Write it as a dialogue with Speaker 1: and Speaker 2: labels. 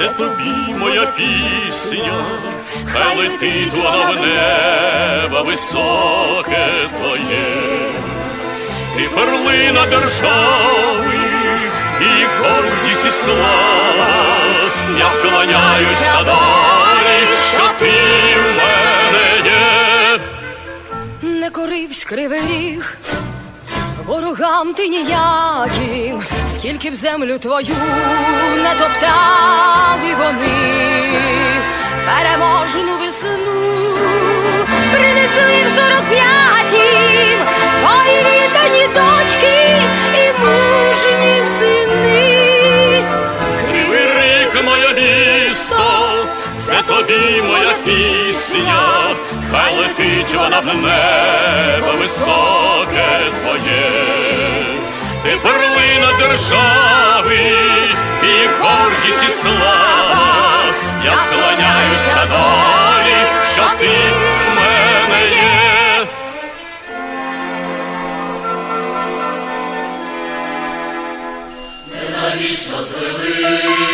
Speaker 1: це тобі моя пісня, хай летить вона в небо високе твоє, ти перлина держави і гордість і слава, я вклоняюся долі, що ти в мене є.
Speaker 2: не коривсь кривий ріг, ворогам ти ніяким, скільки б землю твою не топтали вони, переможну весну принесли в сорок п'ятім твої віддані дочки і мужні сини.
Speaker 1: Кривий рік, моє місто, це тобі моя пісня, хай летить вона в небо високе твоє, ти перлина держави, і гордість і слава, я вклоняюся долі, що ти в мене є. Ненавічно звели.